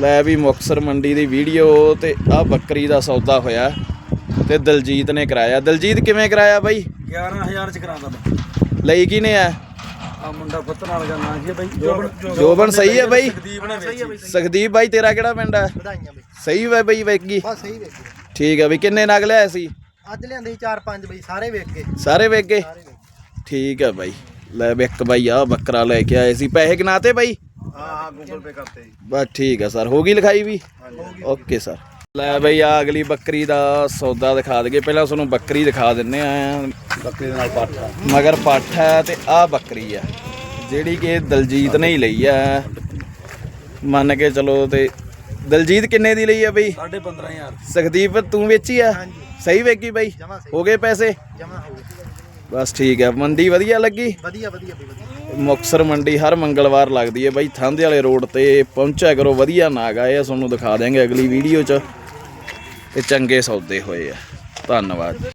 ਲੈ ਵੀ ਮੁਕਸਰ ਮੰਡੀ ਦੀ ਵੀਡੀਓ ਤੇ ਆ ਬੱਕਰੀ ਦਾ ਸੌਦਾ ਹੋਇਆ ਤੇ ਦਲਜੀਤ ਨੇ ਕਰਾਇਆ। ਦਲਜੀਤ ਕਿਵੇਂ ਕਰਾਇਆ ਬਾਈ? 11000 ਚ ਕਰਾਉਂਦਾ ਮੈਂ ਲਈ ਕਿਨੇ ਆ? ਆ ਮੁੰਡਾ ਪੁੱਤ ਨਾਲ ਦਾ ਨਾਂ ਕੀ ਹੈ ਬਾਈ ਜੋਬਨ ਜੋਬਨ ਸਹੀ ਹੈ ਬਾਈ। ਦੀਪ ਨੇ ਵੇਚੀ। ਸੁਖਦੀਪ ਬਾਈ ਤੇਰਾ ਕਿਹੜਾ ਪਿੰਡ ਆ? ਵਧਾਈਆਂ ਬਈ। ਸਹੀ ਵੇ ਬਾਈ ਵੇਗੀ ਬਸ ਸਹੀ ਵੇਖੀ। ਠੀਕ ਆ ਵੀ ਕਿੰਨੇ ਨਗ ਲਿਆਏ ਸੀ? ਅੱਜ ਲਿਆਂਦੇ ਸੀ ਚਾਰ ਪੰਜ ਬਈ ਸਾਰੇ ਵੇਖ ਕੇ। ਸਾਰੇ ਗਏ ਸਾਰੇ ਵੇਖ ਠੀਕ ਆ ਬਾਈ। ਲੈ ਵੀ ਇੱਕ ਬਾਈ ਆ ਬੱਕਰਾ ਲੈ ਕੇ ਆਏ ਸੀ। ਪੈਸੇ ਕਿਨਾਤੇ ਬਾਈ? ਹਾਂ ਹਾਂ ਗੂਗਲ ਪੇ ਕਰਤੇ ਜੀ। ਬਸ ਠੀਕ ਆ ਸਰ ਹੋ ਗਈ ਲਿਖਾਈ ਵੀ? Okay sir. ਲੈ ਬਈ ਆ ਅਗਲੀ ਬੱਕਰੀ ਦਾ ਸੌਦਾ ਦਿਖਾ ਦਈਏ। ਪਹਿਲਾਂ ਤੁਹਾਨੂੰ ਬੱਕਰੀ ਦਿਖਾ ਦਿੰਨੇ ਆ। ਬੱਕਰੀ ਦੇ ਨਾਲ ਪਾਠਾ ਮਗਰ ਪੱਠ ਹੈ ਤੇ ਆ ਬੱਕਰੀ ਆ ਜਿਹੜੀ ਕਿ ਦਲਜੀਤ ਨੇ ਹੀ ਲਈ ਆ। ਮੰਨ ਕੇ ਚਲੋ ਤੇ ਦਲਜੀਤ ਕਿੰਨੇ ਦੀ ਲਈ ਆ ਬਈ? 15000 ਸੁਖਦੀਪ ਤੂੰ ਵੇਚੀ ਆ? ਹਾਂਜੀ। ਸਹੀ ਵੇਚੀ ਬਾਈ? ਹੋ ਗਏ ਪੈਸੇ? ਜਮਾ ਹੋ ਗਏ। ਬਸ ਠੀਕ ਆ। ਮੰਡੀ ਵਧੀਆ ਲੱਗੀ? ਵਧੀਆ ਵਧੀਆ ਬਈ ਵਧੀਆ। ਮੁਕਸਰ ਮੰਡੀ ਹਰ ਮੰਗਲਵਾਰ ਲੱਗਦੀ ਹੈ ਬਾਈ, ਥਾਂਦੇ ਵਾਲੇ ਰੋਡ ਤੇ ਪਹੁੰਚਿਆ ਕਰੋ, ਵਧੀਆ ਨਾਗ ਆਏ ਆ, ਤੁਹਾਨੂੰ ਦਿਖਾ ਦਿਆਂਗੇ ਅਗਲੀ ਵੀਡੀਓ 'ਚ। ਤੇ ਚੰਗੇ ਸੌਦੇ ਹੋਏ ਆ। ਧੰਨਵਾਦ।